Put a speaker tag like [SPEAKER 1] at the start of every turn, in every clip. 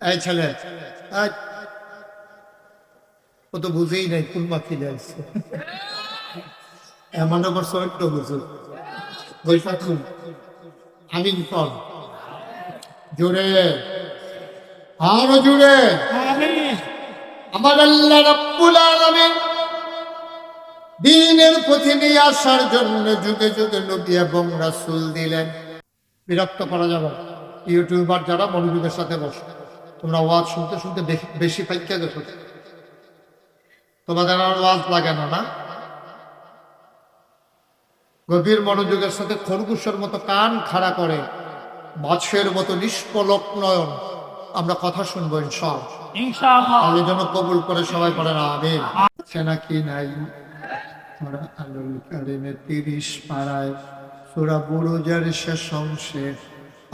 [SPEAKER 1] এই ছেলে ও তো বুঝেই নাই এমন সৈন্য বুঝো বৈশাখ আমি কম জোরে। আরও জোরে। আমার আল্লাহ রাব্বুল আলামিন দিনের পথে নিয়ে আসার জন্য যুগে যুগে নবী এবং রাসূল দিলেন। বিরক্ত করা যাবে ইউটিউবার যারা মনোযোগের সাথে বসে। তোমরা ওয়াজ শুনতে শুনতে বেশি- পাইকা গেছো তোমাদের আর ওয়াজ লাগে না গভীর মনোযোগের সাথে খরগোশের মতো কান খাড়া করে মাছের মতো নিষ্পলক নয়ন আমরা কথা শুনব ইনশাল আল্লাহ যেন কবুল করে সবাই পড়ে না আমিন নাকি নাই? ওরা আলুল কারিমে তিরিশ পাড়ায় সুরা বুরুজের শেষ অংশে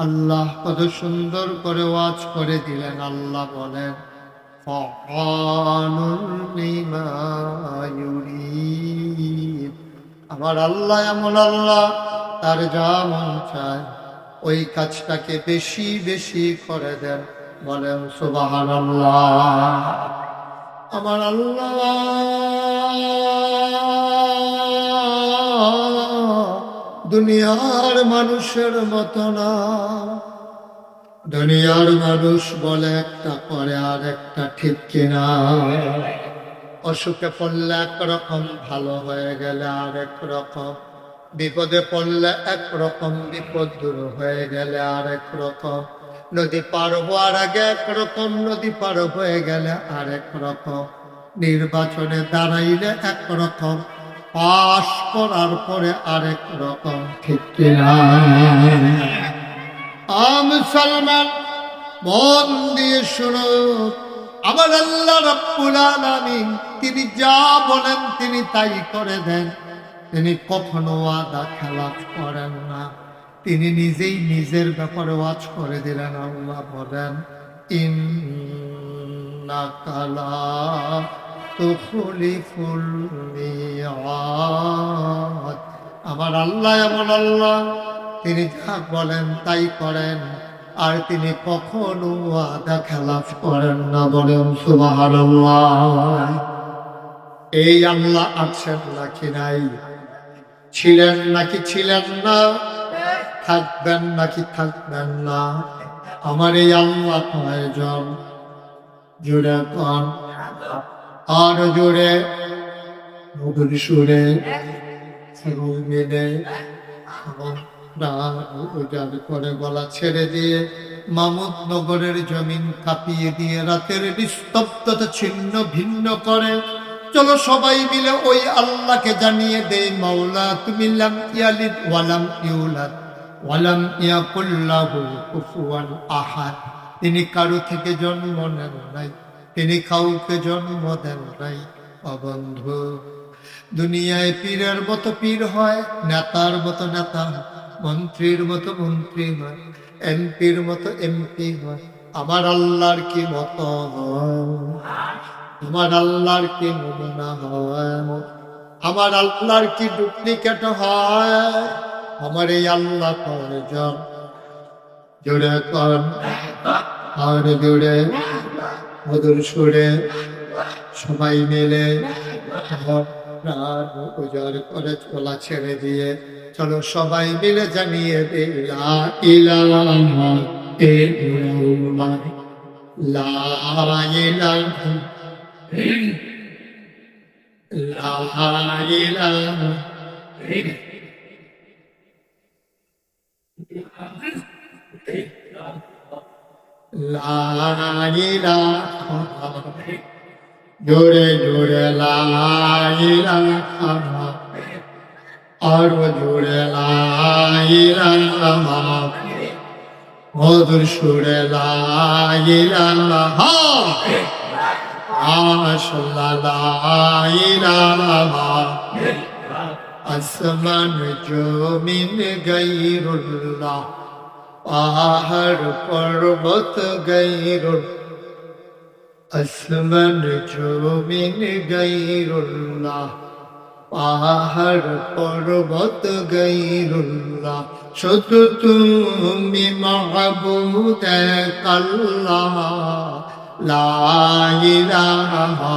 [SPEAKER 1] আল্লাহ কত সুন্দর করে ওয়াজ করে দিলেন, আল্লাহ বলেন আমার আল্লাহ এমন আল্লাহ, তার যা মন চায়, ওই কাজটাকে বেশি বেশি করে দেন, বলেন সুবাহান আল্লাহ আমার আল্লাহ দুনিয়ার মানুষের মতো না। দুনিয়ার মানুষ বলে একটা করে আর একটা ঠিক কিনা। অসুখে পড়লে একরকম, ভালো হয়ে গেলে আরেক রকম। বিপদে পড়লে একরকম, বিপদ দূর হয়ে গেলে আরেক রকম। নদী পার হওয়ার আগে একরকম, নদী পার হয়ে গেলে আরেক রকম। নির্বাচনে দাঁড়াইলে একরকম। পাশ করার পরে আরেক রকম ঠিক কিনা? মুসলমান মন দিয়ে শুনো। আমার আল্লাহ রব্বুল তিনি যা বলেন তিনি তাই করে দেন। তিনি কখনো আদা খেলাফ করেন না। তিনি নিজেই নিজের ব্যাপারে ওয়াজ করে দিলেন, আল্লাহ বলেন ইন্নাকালা আমার আল্লাহ এমন আল্লাহ, তিনি যা বলেন তাই করেন। আর তিনি কখনো ওয়াদা খেলাফ করেন না বলেন সুবহানাল্লাহ। এই আল্লাহ আছেন নাকি নাই? ছিলেন নাকি ছিলেন না? থাকবেন নাকি থাকবেন না? আমার এই আল্লাহ প্রয়োজন জুড়ে কন। আর জুড়ে মধুর সুরে মিলে উজাড় করে গলা ছেড়ে দিয়ে মামুদ নগরের জমিন কাঁপিয়ে দিয়ে রাতের নিস্তব্ধতা ছিন্ন ভিন্ন করে চলো সবাই মিলে ওই আল্লাহকে জানিয়ে দেই মাওলা তুমি লাম ইয়ালিদ ওয়ালাম ইউলাদ ওয়ালাম ইয়াকুল্লাহু কুফুয়ান আহাদ তিনি কারও থেকে জন্ম নেন নাই তিনি কাউকে জন্ম দেন নাই, অবন্ধু। দুনিয়ায় পীরের মতো পীর হয়, নেতার মতো নেতা মন্ত্রীর মতো মন্ত্রী হয়, এমপির মতো এমপি হয়। আমার আল্লাহর কি মত? আমার আল্লাহর কি নমুনা হয়? আমার আল্লাহর কি ডুপ্লিকেট হয়? আমার এই আল্লাহ প্রয়োজন জোরে কর আর জোরে। মধুর সুরে সবাই মিলে প্রাণ উজাড় করে চলা ছেড়ে দিয়ে চলো সবাই মিলে জানিয়ে দিলা ইল্লাল্লাহ। লা ইলাহা লা লা ইলাহা জোরে জোরে লাইলাহা আরও জোরে লাইলাহা মধুর সুরে লাইলাহা আসলা লাইলাহা আসমান জমিন গাইরুল্লাহ পাহাড় পর্বত গাইরুল্লাহ আসমান জমিন গাইরুল্লাহ। পাহাড় পর্বত গৈরুল্লাহ শুধু তুমি মাহবুদ কাল্লাহ। লা ইলাহা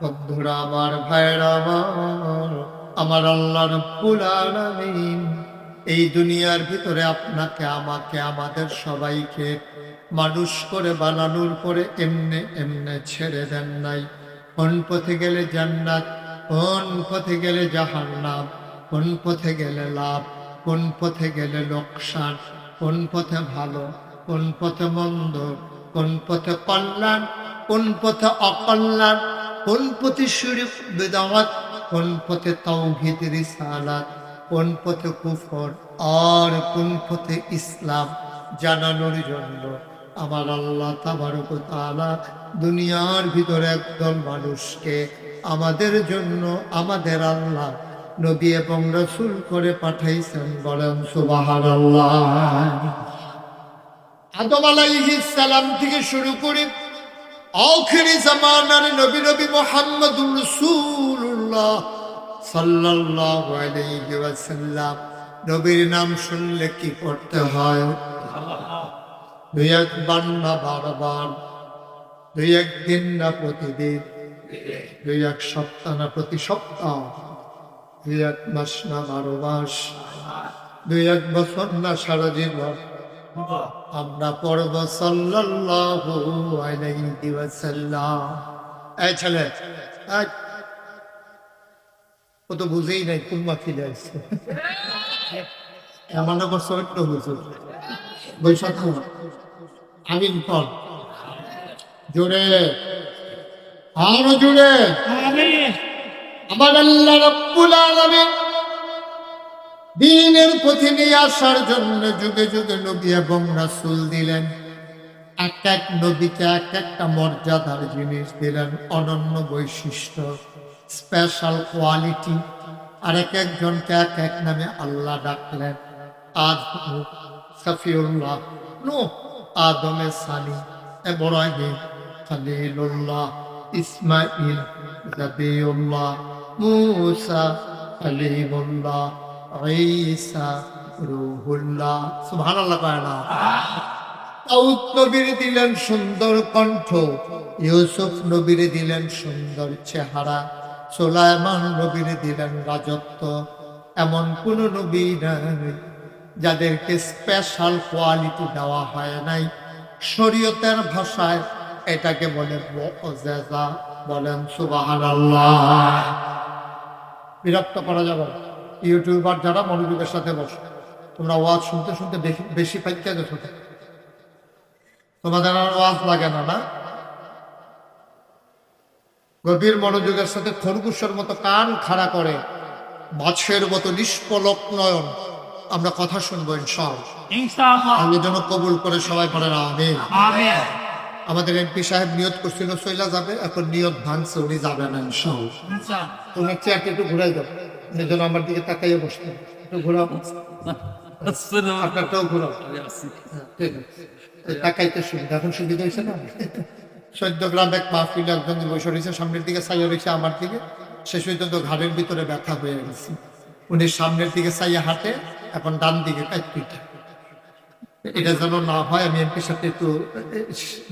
[SPEAKER 1] বন্ধুরা আমার ভাইরা আমার আমার আল্লাহ রব্বুল এই দুনিয়ার ভিতরে আপনাকে, আমাকে, আমাদের সবাইকে মানুষ করে বানানোর পরে এমনে এমনে ছেড়ে দেন নাই। কোন পথে গেলে জান্নাত, কোন পথে গেলে জাহান্নাম, কোন পথে গেলে লাভ, কোন পথে গেলে লোকসান, কোন পথে ভালো, কোন পথে মন্দ, কোন পথে কল্যাণ, কোন পথে অকল্যাণ কোন শিরিক বেদাওয়াত, কোন পথে তৌহিদ রিসালাত, কোন কুফর আর কোন ইসলাম জানানোর জন্য আমার আল্লাহ তাবারক তাআলা দুনিয়ার ভিতরে একদল মানুষকে আমাদের জন্য আমাদের আল্লাহ, নবী এবং রসুল করে পাঠাইছেন বলেন সুবহানাল্লাহ। আদম আলাইহিস সালাম থেকে শুরু করে আখিরি জামানার নবী নবী মোহাম্মদুর রাসূলুল্লাহ সাল্লাল্লাহু আলাইহি ওয়াসাল্লাম। নবীর নাম শুনলে কি করতে হয়? দুই একবার না বারবার? দুই একদিন না প্রতিদিন? দুই এক সপ্তাহ না প্রতি সপ্তাহ? দুই এক মাস না বারো মাস? দুই এক বছর না সারা জীবন? আমরা পড়ব সাল্লাল্লাহু আলাইহি ওয়াসাল্লাম। এই ছেলে ও তো বুঝেই নাই কোন মাখি যাইছে করছ একটু হুজুর। বৈশাখ আমিন পর জোরে। আরও জোরে। আমার আল্লাহ রব্বুল আলামিন দিনের পথে নিয়ে আসার জন্য যুগে যুগে নবী এবং রাসুল দিলেন। এক এক নবীকে এক একটা মর্যাদার জিনিস দিলেন, অনন্য বৈশিষ্ট্য স্পেশাল কোয়ালিটি আর এক একজনকে এক এক নামে আল্লাহ ডাকলেন আদ সফিউল্লাহ নো আদমে সানি এব্রাহিম খলিলুল্লাহ ইসমাইল জাবিউল্লাহ মুসা কালিমুল্লাহ নবীর দিলেন সুন্দর কণ্ঠ, ইউসুফ নবীর দিলেন সুন্দর চেহারা, সোলাইমান নবীর দিলেন রাজত্ব। এমন কোন নবী নাই যাদেরকে স্পেশাল কোয়ালিটি দেওয়া হয় নাই। শরীয়তের ভাষায় এটাকে বলে বলেন সুবহানাল্লাহ। বিরক্ত করা যাবে। ইউটিউবার যারা মনোযোগের সাথে বসে। তোমরা ওয়াজ শুনতে শুনতে বেশি বেশি পাইতে গেছো তোমাদের আর ওয়াজ লাগে না না? গভীর মনোযোগের সাথে খরগোশের মতো কান খাড়া করে মাছের মতো নিষ্পলক নয়ন আমরা কথা শুনব আমি যেন কবুল করে সবাই পড়ে না আমাদের এমপি সাহেব নিয়ত করছিল সইলা যাবে এখন নিয়ত ভাঙছে উনি যাবে না ইনশাল তোমার চেয়ারটা একটু ঘুরাই দাও। আমার দিকে তাকাইয়ে বসতে একটু ঘুরাও। আপনারটাও ঘুরাও। হ্যাঁ, ঠিক আছে। তাকাইতে সুবিধা। এখন সুবিধা হয়েছে না? সদ্য গ্রাম এক মাহফিল একজন বসে রয়েছে সামনের দিকে চাইয়া রয়েছে আমার দিকে শেষ পর্যন্ত ঘাড়ের ভিতরে ব্যথা হয়ে গেছে। উনি সামনের দিকে চাইয়া হাঁটে এখন ডান দিকে কাইপিটা এটা যেন না হয় আমি এমপির সাথে একটু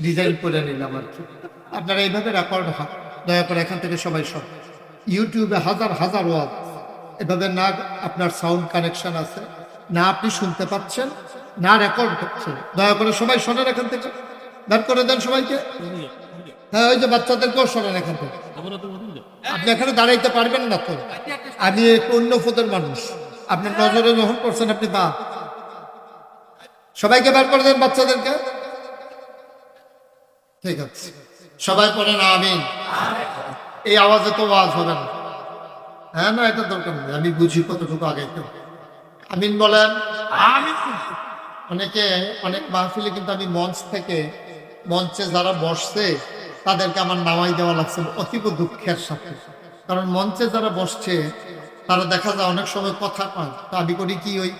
[SPEAKER 1] ডিজাইন করে নিলাম আর কি। আপনারা এইভাবে রেকর্ড হয়। দয়া করে এখান থেকে সবাই সব ইউটিউবে হাজার হাজার ওয়াজ এভাবে না আপনার সাউন্ড কানেকশন আছে, না আপনি শুনতে পাচ্ছেন, না রেকর্ড হচ্ছে দয়া করে সবাই শোনেন এখান থেকে। বের করে দেন সবাইকে। হ্যাঁ ওই যে বাচ্চাদেরকেও শোনেন এখান থেকে। আপনি এখানে দাঁড়াইতে পারবেন না তো। আমি একটু অন্য পদের মানুষ। আপনার নজরে যখন করছেন আপনি বা। সবাইকে বের করে দেন বাচ্চাদেরকে। ঠিক আছে। সবাই পড়েন, আমিন। এই আওয়াজে তো ওয়াজ হবে না। হ্যাঁ না এটা দরকার নেই। আমি বুঝি কতটুকু আগে তো আমিন বলেন। অনেকে অনেক মাহফিলে কিন্তু আমি মঞ্চ থেকে মঞ্চে যারা বসছে তাদেরকে আমার নামাই দেওয়া লাগছে অতীব দুঃখের সাথে। কারণ মঞ্চে যারা বসছে তারা দেখা যায় অনেক সময় কথা কয়। তো আমি করি কি ওই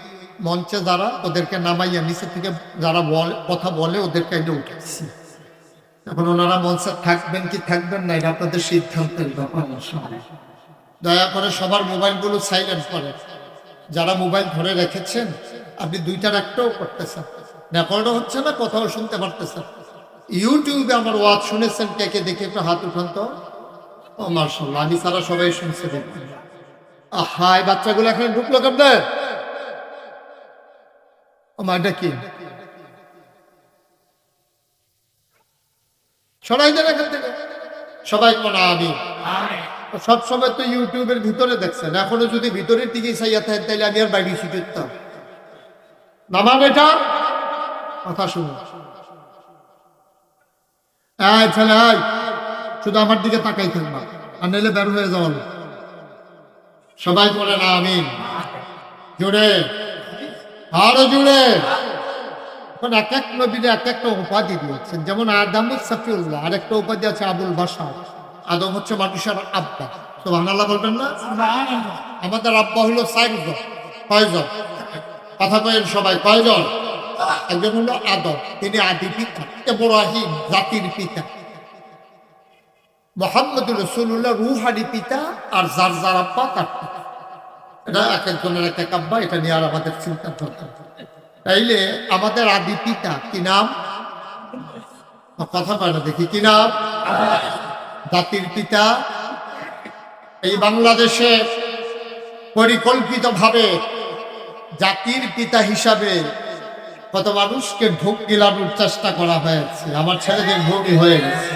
[SPEAKER 1] মঞ্চে যারা ওদেরকে নামাইয়া নিচে থেকে যারা বলে কথা বলে ওদেরকে এনে উঠেছি এখন ওনারা মঞ্চে থাকবেন কি থাকবেন না এটা আপনাদের সিদ্ধান্তের ব্যাপার দয়া করে সবার মোবাইলগুলো সাইলেন্ট করে। যারা মোবাইল ধরে রেখেছেন, আপনি দুইটার একটাও করতেছেন। রেকর্ডও হচ্ছে না, কথাও শুনতে পারতেছেন। ইউটিউবে আমার ওয়াজ শুনেছেন, কে কে দেখে একটু হাত উঠান তো। ও মার্শাল্লাহ আমি সারা সবাই শুনছে দেখুন। আহা, এই বাচ্চাগুলো এখানে ঢুকলো কেমনে? ও মা, এটা কি? সরাই দেন এখান থেকে। সবাই মনে আমি সব সময় তো ইউটিউবের ভিতরে দেখছেন। এখনও যদি ভিতরের দিকে চাইয়া থাকেন তাহলে আমি আর বাইরে শিখতাম কথা শুনো ছেলে শুধু আমার দিকে তাকাই থাকবা, আর নাহলে বের হয়ে যাওয়ার সবাই বলে না আমি জুড়ে, আরও জুড়ে। এক এক নবীরে এক একটা উপাধি দিয়েছেন। যেমন আদাম সাফিউল্লাহ আর একটা উপাধি আছে আবুল বাসার আদম হচ্ছে মানুষের আব্বা। তো বাংলা বলবেন না? আমাদের আব্বা হলো চারজন কয়জন? কথা কয়েন সবাই, কয়জন? একজন হলো আদম, তিনি আদি পিতা এব্রাহিম জাতির পিতা। মোহাম্মদ রসুল্লাহ রুহানি পিতা আর যার যার আব্বা তার এটা এক একজনের এক এক আব্বা, এটা নিয়ে আর আমাদের চিন্তা দরকার তাইলে আমাদের আদি পিতা, কি নাম? কথা পায় না, দেখি, কি নাম? জাতির পিতা, এই বাংলাদেশে পরিকল্পিতভাবে জাতির পিতা হিসাবে কত মানুষকে ঢোক গিলানোর চেষ্টা করা হয়েছে। আমার ছেলেদের ভোগী হয়ে গেছে।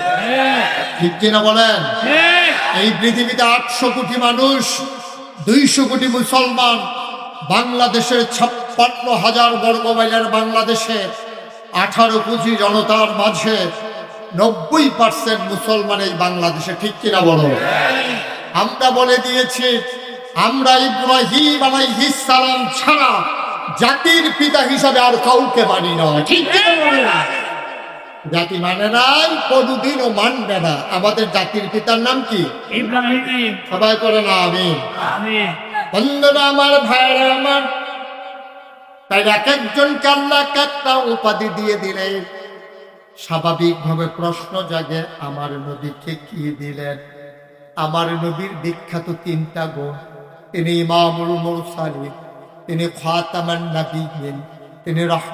[SPEAKER 1] ঠিক কিনা বলেন? এই পৃথিবীতে আটশো কোটি মানুষ, দুইশো কোটি মুসলমান, বাংলাদেশের ছাপ্পান্ন হাজার বর্গ মাইলের বাংলাদেশে আঠারো কোটি জনতার মাঝে নব্বই পার্সেন্ট মুসলমান এই বাংলাদেশে ঠিক কিনা বলো? আমরা বলে দিয়েছি আমরা ইব্রাহিম আলাইহিস সালাম ছাড়া জাতির পিতা হিসাবে আর কাউকে মানি না ঠিক জাতি মানে নাই কোনদিনও মানবে না। আমাদের জাতির পিতার নাম কি? সবাই করে না আমি বন্ধুরা আমার ভাইরা আমার তাই এক একজনকে আল্লাহ একটা উপাধি দিয়ে দিলে স্বাভাবিকভাবে প্রশ্ন জাগে, আমার নবীকে কি দিলেন? আমার নবীর বিখ্যাত তিনটা গুণ। তিনি ইমামুল মুরসালিন, তিনি খাতামান নাবিহীন তিনি রহ